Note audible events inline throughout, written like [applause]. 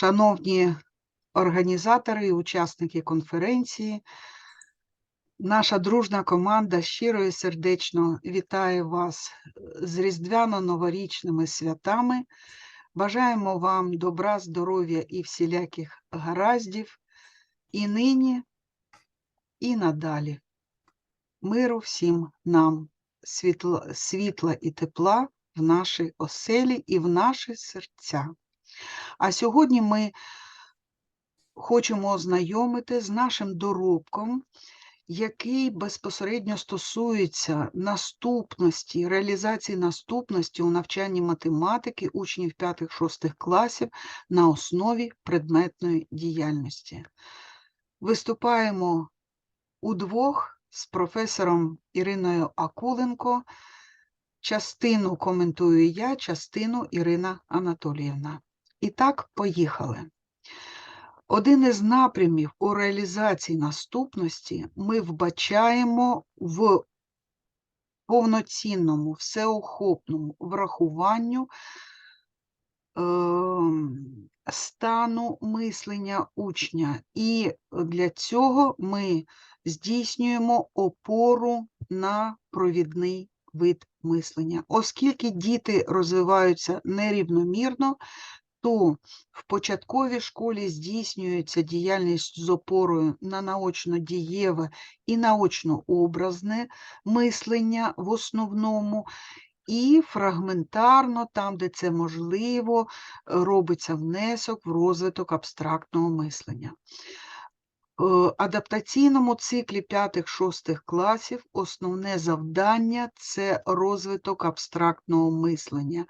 Шановні організатори і учасники конференції, наша дружна команда щиро і сердечно вітає вас з різдвяно-новорічними святами. Бажаємо вам добра, здоров'я і всіляких гараздів і нині, і надалі. Миру всім нам, світла, світла і тепла в нашій оселі і в наші серця. А сьогодні ми хочемо ознайомити з нашим доробком, який безпосередньо стосується наступності, реалізації наступності у навчанні математики учнів 5-6 класів на основі предметної діяльності. Виступаємо удвох з професором Іриною Акуленко. Частину коментую я, частину Ірина Анатоліївна. І так, поїхали. Один із напрямів у реалізації наступності ми вбачаємо в повноцінному, всеохопному врахуванню е, стану мислення учня. І для цього ми здійснюємо опору на провідний вид мислення. Оскільки діти розвиваються нерівномірно, то в початковій школі здійснюється діяльність з опорою на наочно-дієве і наочно-образне мислення в основному, і фрагментарно, там, де це можливо, робиться внесок в розвиток абстрактного мислення. В адаптаційному циклі 5-6 класів основне завдання це розвиток абстрактного мислення.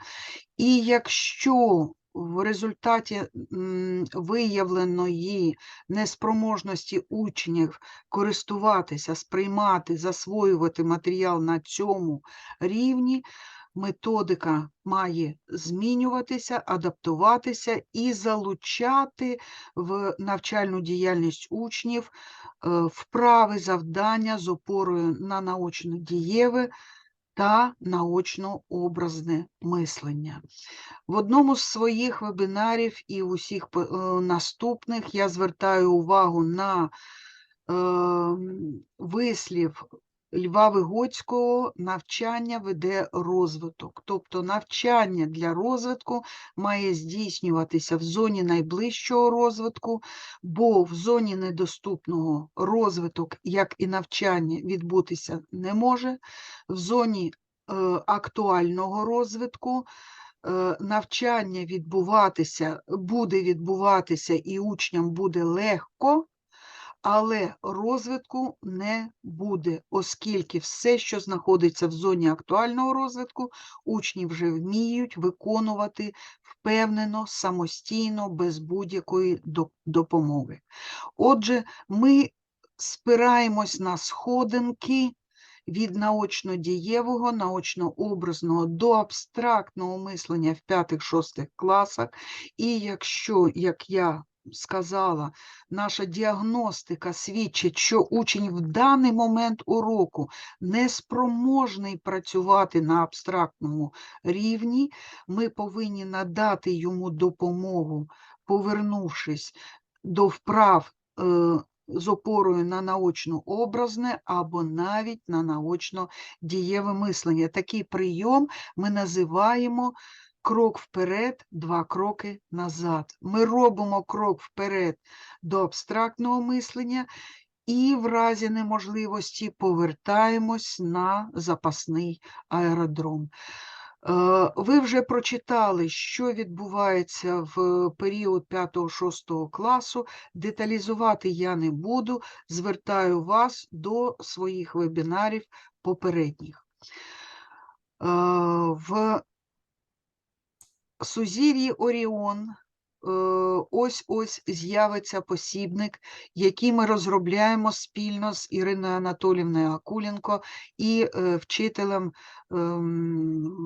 І якщо в результаті виявленої неспроможності учнів користуватися, сприймати, засвоювати матеріал на цьому рівні, методика має змінюватися, адаптуватися і залучати в навчальну діяльність учнів е, вправи завдання з опорою на наочно дієве та наочно-образне мислення. В одному з своїх вебінарів і усіх е, наступних я звертаю увагу на е, вислів Льва Вигоцького навчання веде розвиток. Тобто навчання для розвитку має здійснюватися в зоні найближчого розвитку, бо в зоні недоступного розвиток, як і навчання, відбутися не може. В зоні е, актуального розвитку е, навчання відбуватися буде відбуватися і учням буде легко але розвитку не буде, оскільки все, що знаходиться в зоні актуального розвитку, учні вже вміють виконувати впевнено, самостійно, без будь-якої допомоги. Отже, ми спираємось на сходинки. Від наочно-дієвого, наочно-образного до абстрактного мислення в 5-6 класах. І якщо, як я сказала, наша діагностика свідчить, що учень в даний момент уроку неспроможний працювати на абстрактному рівні, ми повинні надати йому допомогу, повернувшись до вправ. Е, з опорою на наочно-образне або навіть на наочно дієве мислення. Такий прийом ми називаємо крок вперед, два кроки назад. Ми робимо крок вперед до абстрактного мислення і в разі неможливості повертаємось на запасний аеродром. Е, ви вже прочитали, що відбувається в період 5-6 класу. Деталізувати я не буду, звертаю вас до своїх вебінарів попередніх. Е, в сузір'ї Оріон ось-ось з'явиться посібник, який ми розробляємо спільно з Іриною Анатолівною Акуленко і е, вчителем ем,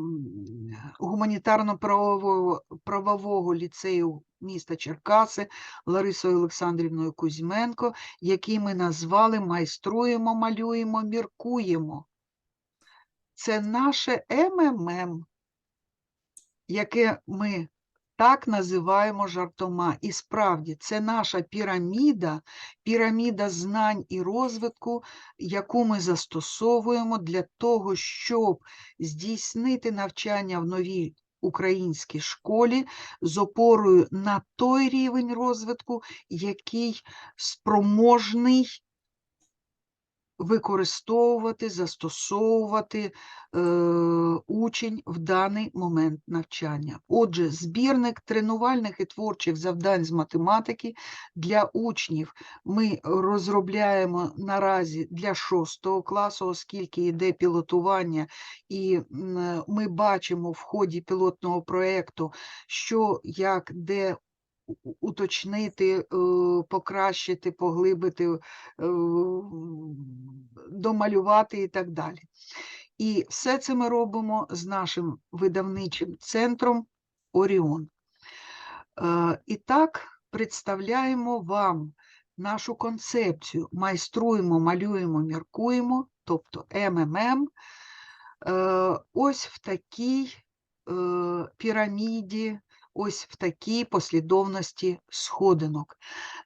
гуманітарно-правового правового ліцею міста Черкаси Ларисою Олександрівною Кузьменко, який ми назвали Майструємо, малюємо, міркуємо. Це наше МММ яке ми так називаємо жартома. І справді, це наша піраміда, піраміда знань і розвитку, яку ми застосовуємо для того, щоб здійснити навчання в новій українській школі з опорою на той рівень розвитку, який спроможний використовувати, застосовувати е, учень в даний момент навчання. Отже, збірник тренувальних і творчих завдань з математики для учнів ми розробляємо наразі для 6 класу, оскільки йде пілотування, і ми бачимо в ході пілотного проєкту, що як де уточнити, е, покращити, поглибити, е, домалювати і так далі. І все це ми робимо з нашим видавничим центром Оріон. Е, І так представляємо вам нашу концепцію майструємо, малюємо, міркуємо, тобто МММ, е, ось в такій піраміді, ось в такій послідовності сходинок.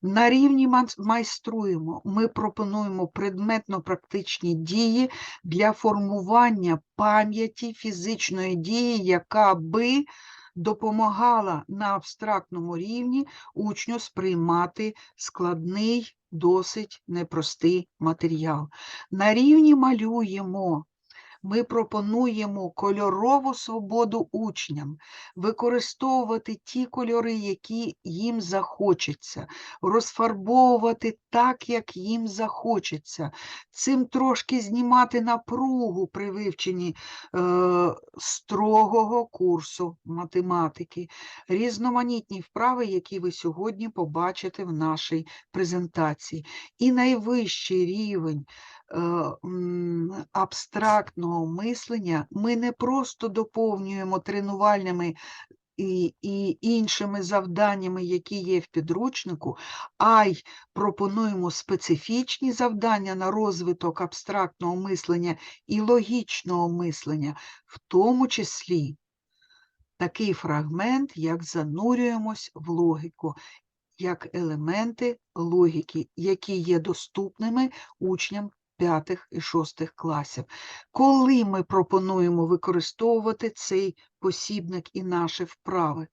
На рівні майструємо ми пропонуємо предметно-практичні дії для формування пам'яті фізичної дії, яка би допомагала на абстрактному рівні учню сприймати складний, досить непростий матеріал. На рівні малюємо. Ми пропонуємо кольорову свободу учням, використовувати ті кольори, які їм захочеться, розфарбовувати так, як їм захочеться, цим трошки знімати напругу при вивченні е, строгого курсу математики, різноманітні вправи, які ви сьогодні побачите в нашій презентації. І найвищий рівень абстрактного мислення ми не просто доповнюємо тренувальними і, і іншими завданнями, які є в підручнику, а й пропонуємо специфічні завдання на розвиток абстрактного мислення і логічного мислення, в тому числі такий фрагмент, як занурюємось в логіку, як елементи логіки, які є доступними учням п'ятих і шостих класів. Коли ми пропонуємо використовувати цей посібник і наші вправи?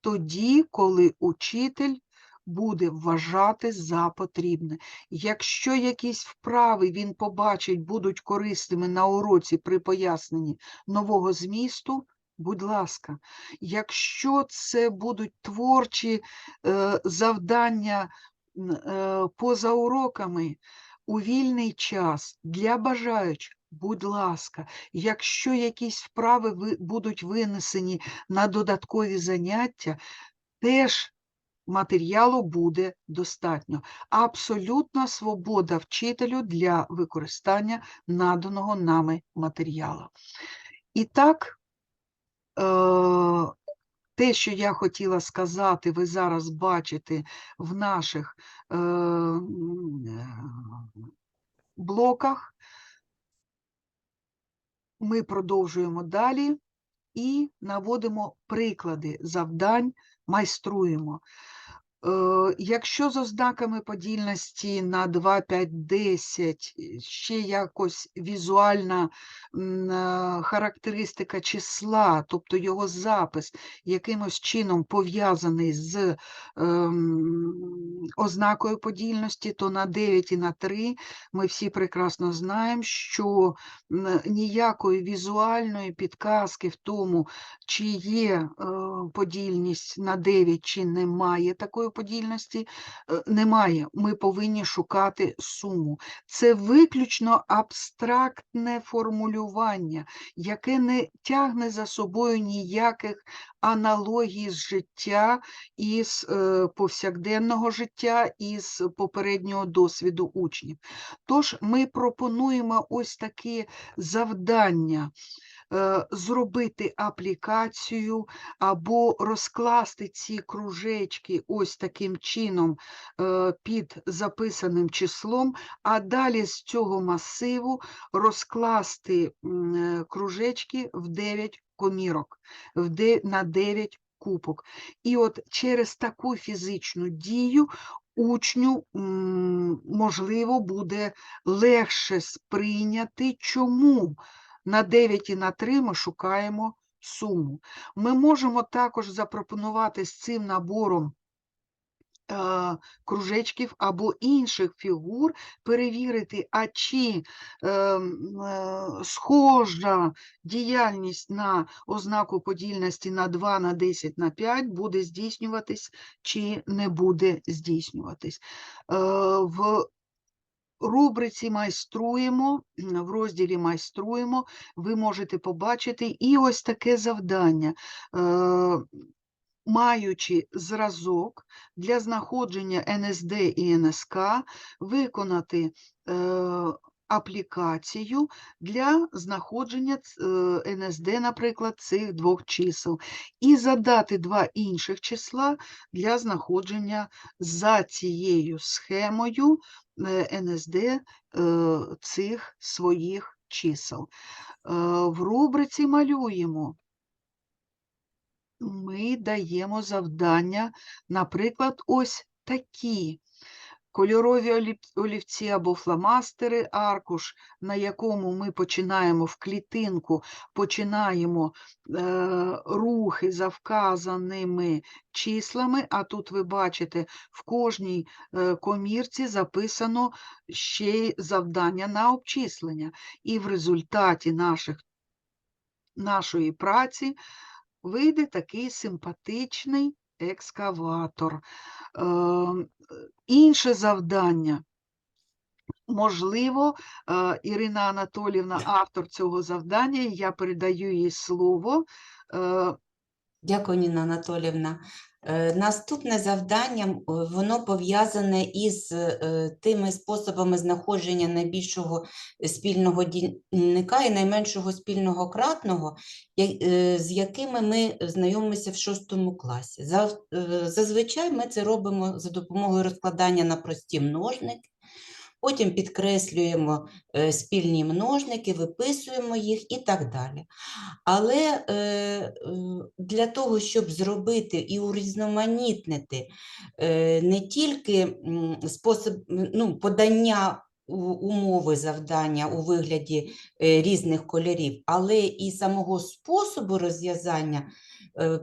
Тоді, коли учитель буде вважати за потрібне. Якщо якісь вправи він побачить будуть корисними на уроці при поясненні нового змісту, будь ласка, якщо це будуть творчі е, завдання е, поза уроками у вільний час для бажаючих, будь ласка, якщо якісь вправи будуть винесені на додаткові заняття, теж матеріалу буде достатньо. Абсолютна свобода вчителю для використання наданого нами матеріалу. І так, е, те, що я хотіла сказати, ви зараз бачите в наших е, е, блоках. Ми продовжуємо далі і наводимо приклади завдань, майструємо. Е, Якщо з ознаками подільності на 2, 5, 10 е, ще якось візуальна е, характеристика числа, тобто його запис якимось чином пов'язаний з ем, ознакою подільності, то на 9 і на 3 ми всі прекрасно знаємо, що ніякої візуальної підказки в тому, чи є е, подільність на 9, чи немає такої подільності, е, немає. Ми повинні шукати суму. Це виключно абстрактне формулювання, яке не тягне за собою ніяких аналогій з життя із е, повсякденного життя із попереднього досвіду учнів. Тож ми пропонуємо ось такі завдання зробити аплікацію або розкласти ці кружечки ось таким чином е, під записаним числом, а далі з цього масиву розкласти е, кружечки в 9 комірок на 9 кубок. І от через таку фізичну дію учню, можливо, буде легше сприйняти, чому на 9 і на 3 ми шукаємо суму. Ми можемо також запропонувати з цим набором е, кружечків або інших фігур перевірити, а чи е, е, схожа діяльність на ознаку подільності на 2, на 10, на 5 буде здійснюватись чи не буде здійснюватись. Е, В рубриці майструємо, в розділі майструємо, ви можете побачити і ось таке завдання. Е, Маючи зразок для знаходження НСД і НСК, виконати е, аплікацію для знаходження е, НСД, наприклад, цих двох чисел, і задати два інших числа для знаходження за цією схемою е, НСД е, цих своїх чисел. В рубриці малюємо. Ми даємо завдання, наприклад, ось такі кольорові олівці або фломастери, аркуш, на якому ми починаємо в клітинку, починаємо е, рухи за вказаними числами, а тут ви бачите, в кожній е, комірці записано ще й завдання на обчислення. І в результаті наших, нашої праці вийде такий симпатичний екскаватор. Ем, Інше завдання. Можливо, е, Ірина Анатолівна, автор цього завдання, я передаю їй слово. Е, Дякую, Ніна Анатолівна. Е, Наступне завдання воно пов'язане із е, тими способами знаходження найбільшого спільного дільника і найменшого спільного кратного, е, з якими ми знайомимося в шостому класі. Зазвичай ми це робимо за допомогою розкладання на прості множники. Потім підкреслюємо е, спільні множники, виписуємо їх і так далі. Але е, е, для того, щоб зробити і урізноманітнити не тільки способ ну, подання умови завдання у вигляді е, різних кольорів, але і самого способу розв'язання, е,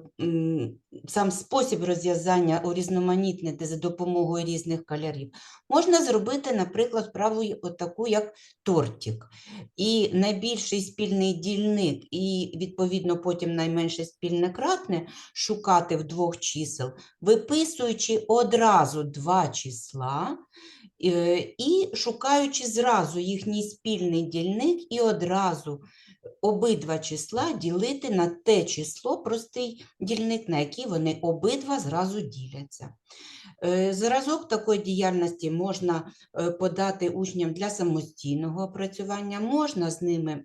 сам спосіб розв'язання урізноманітнити за допомогою різних кольорів, можна зробити, наприклад, вправу й- отаку, як тортик. І найбільший спільний дільник, і відповідно потім найменше спільне кратне шукати в двох чисел, виписуючи одразу два числа і шукаючи зразу їхній спільний дільник, і одразу обидва числа ділити на те число, простий дільник, на який вони обидва зразу діляться. Е, Зразок такої діяльності можна е, подати учням для самостійного опрацювання, можна з ними е,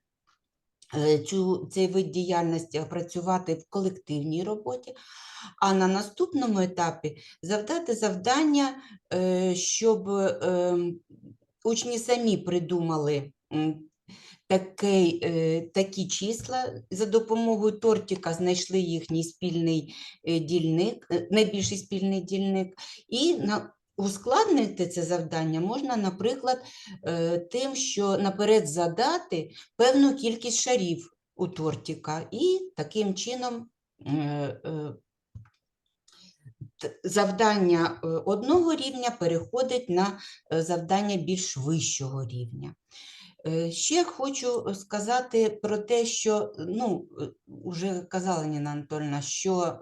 цю, цей вид діяльності опрацювати в колективній роботі, а на наступному етапі завдати завдання, е, щоб е, учні самі придумали такий, е, такі числа, за допомогою тортика знайшли їхній спільний е, дільник, е, найбільший спільний дільник, і на Ускладнити це завдання можна, наприклад, е, тим, що наперед задати певну кількість шарів у тортика, і таким чином е, е, завдання одного рівня переходить на завдання більш вищого рівня. Ще хочу сказати про те, що, ну, вже казала Ніна Анатольовна, що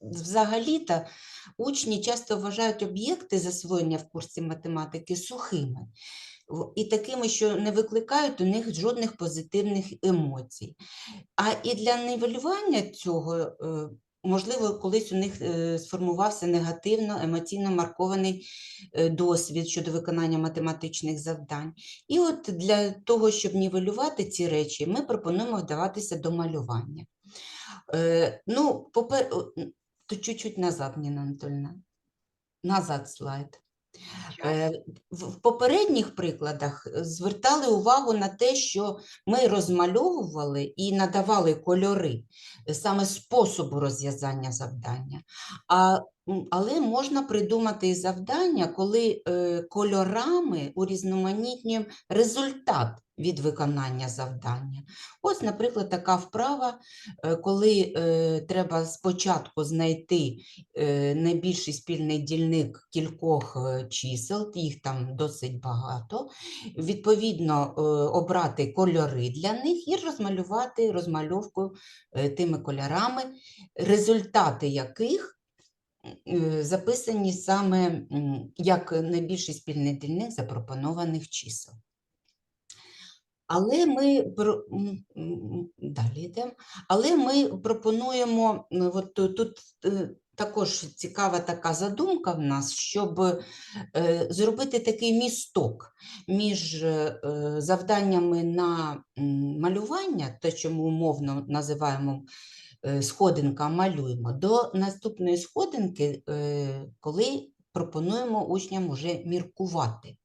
взагалі-то учні часто вважають об'єкти засвоєння в курсі математики сухими і такими, що не викликають у них жодних позитивних емоцій. А і для нівелювання цього, е, можливо, колись у них е, сформувався негативно емоційно маркований е, досвід щодо виконання математичних завдань. І от для того, щоб нівелювати ці речі, ми пропонуємо вдаватися до малювання. Е, Ну, попер... то чуть-чуть назад, Ніна Анатольна. Назад слайд. Е, В попередніх прикладах е, звертали увагу на те, що ми розмальовували і надавали кольори е, саме способу розв'язання завдання. А, але можна придумати і завдання, коли е, кольорами урізноманітнюємо результат від виконання завдання. Ось, наприклад, така вправа, е, коли е, треба спочатку знайти найбільший спільний дільник кількох чисел, їх там досить багато. Відповідно, обрати кольори для них і розмалювати розмальовку тими кольорами, результати яких записані саме як найбільший спільний дільник запропонованих чисел. Але ми далі. Але ми пропонуємо от тут е, також цікава така задумка в нас, щоб е, зробити такий місток між е, е, завданнями на малювання, те, що ми умовно називаємо е, сходинка малюємо, до наступної сходинки, е, коли пропонуємо учням уже міркувати.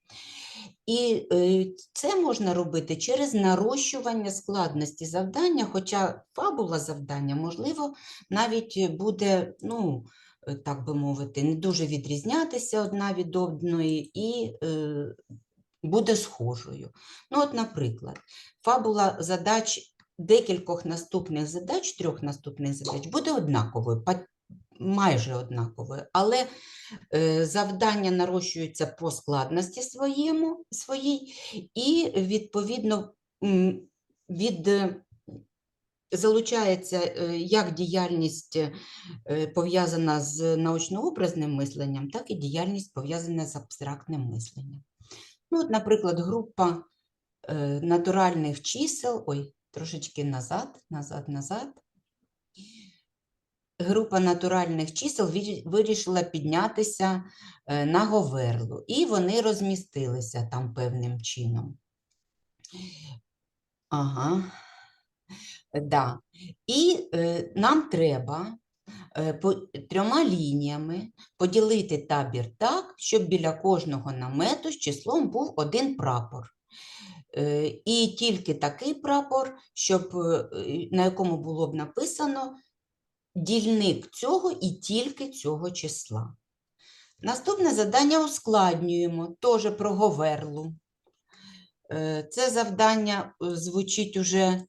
І е, це можна робити через нарощування складності завдання, хоча фабула завдання, можливо, навіть буде, ну, е, так би мовити, не дуже відрізнятися одна від одної і е, буде схожою. Ну, от, наприклад, фабула задач декількох наступних задач, трьох наступних задач буде однаковою, майже однаковою, але е, завдання нарощуються по складності своєму, своїй, і відповідно від, е, залучається е, як діяльність пов'язана з научно-образним мисленням, так і діяльність пов'язана з абстрактним мисленням. Ну, от, наприклад, група натуральних чисел, ой, трошечки назад, назад, назад. Група натуральних чисел вирішила піднятися е, на Говерлу, і вони розмістилися там певним чином. Ага. Да. І е, нам треба е, по, трьома лініями поділити табір так, щоб біля кожного намету з числом був один прапор. Е, і тільки такий прапор, щоб, е, на якому було б написано дільник цього і тільки цього числа. Наступне завдання ускладнюємо, теж про Говерлу. Е, Це завдання звучить уже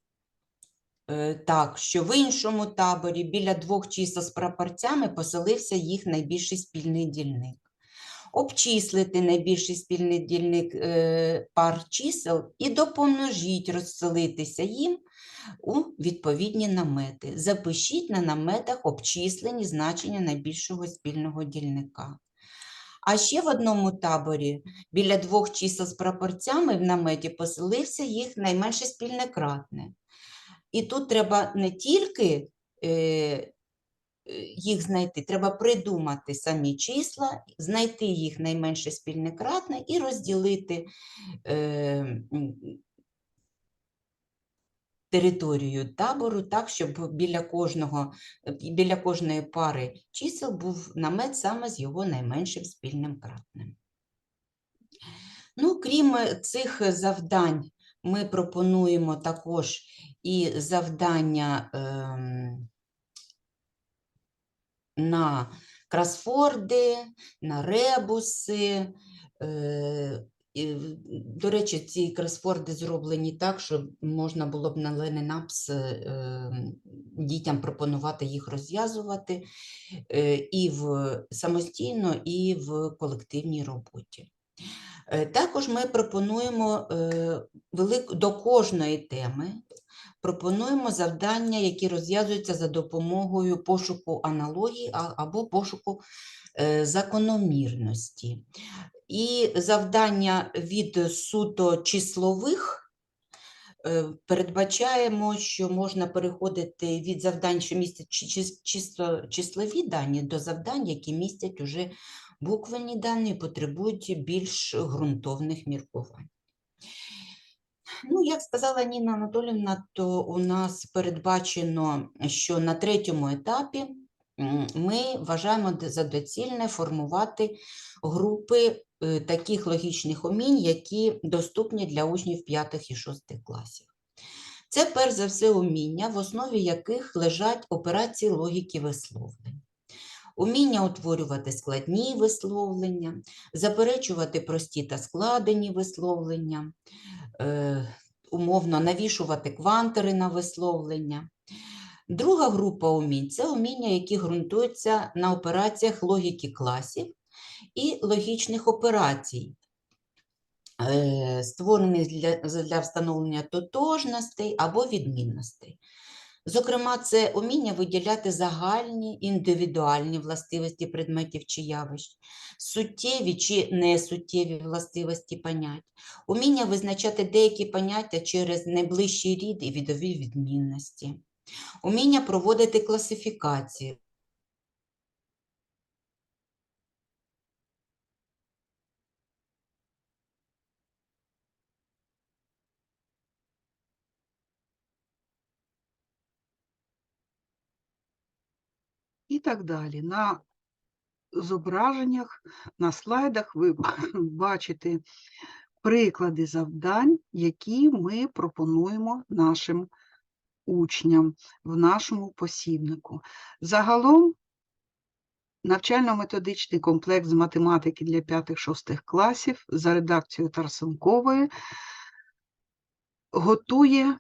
так, що в іншому таборі біля двох чисел з прапорцями поселився їх найбільший спільний дільник. Обчислити найбільший спільний дільник е, пар чисел і допоможіть розселитися їм у відповідні намети. Запишіть на наметах обчислені значення найбільшого спільного дільника. А ще в одному таборі біля двох чисел з прапорцями в наметі поселився їх найменше спільне кратне. І тут треба не тільки е, їх знайти, треба придумати самі числа, знайти їх найменше спільне кратне і розділити е, територію табору так, щоб біля кожного, е, біля кожної пари чисел був намет саме з його найменшим спільним кратним. Ну, крім е, цих завдань, ми пропонуємо також і завдання ем, на кросфорди, на ребуси. Е, До речі, ці кросфорди зроблені так, щоб можна було б на Ленинапс ем, дітям пропонувати їх розв'язувати е, і в самостійно, і в колективній роботі. Е, Також ми пропонуємо е, до кожної теми пропонуємо завдання, які розв'язуються за допомогою пошуку аналогій а- або пошуку е, закономірності. І завдання від суто числових е, передбачаємо, що можна переходити від завдань, що містять чи- чи- чисто числові дані, до завдань, які містять уже буквені дані і потребують більш ґрунтовних міркувань. Ну, як сказала Ніна Анатолівна, то у нас передбачено, що на третьому етапі ми вважаємо за доцільне формувати групи е, таких логічних умінь, які доступні для учнів 5 і 6 класів. Це перш за все уміння, в основі яких лежать операції логіки висловлень. Уміння утворювати складні висловлення, заперечувати прості та складені висловлення, е, умовно навішувати квантери на висловлення. Друга група умінь це уміння, які ґрунтуються на операціях логіки класів і логічних операцій, е, створених для, для встановлення тотожностей або відмінностей. Зокрема, це уміння виділяти загальні індивідуальні властивості предметів чи явищ, суттєві чи несуттєві властивості понять, уміння визначати деякі поняття через найближчий рід і відові відмінності, уміння проводити класифікації, і так далі. На зображеннях, на слайдах ви [laughs] бачите приклади завдань, які ми пропонуємо нашим учням в нашому посібнику. Загалом навчально-методичний комплекс з математики для 5-6 класів за редакцією Тарсенкової готує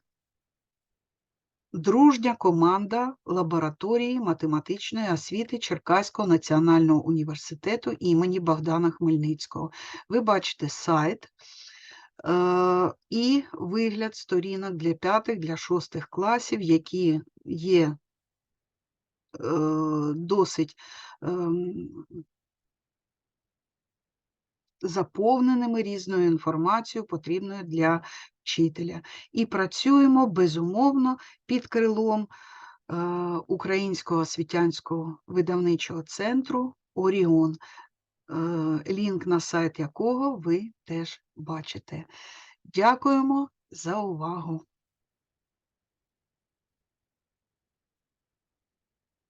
дружня команда лабораторії математичної освіти Черкаського національного університету імені Богдана Хмельницького. Ви бачите сайт е, і вигляд сторінок для 5 для 6 класів, які є е, досить ем, заповненими різною інформацією, потрібною для вчителя. І працюємо безумовно під крилом е, Українського освітянського видавничого центру Оріон, е, лінк на сайт якого ви теж бачите. Дякуємо за увагу!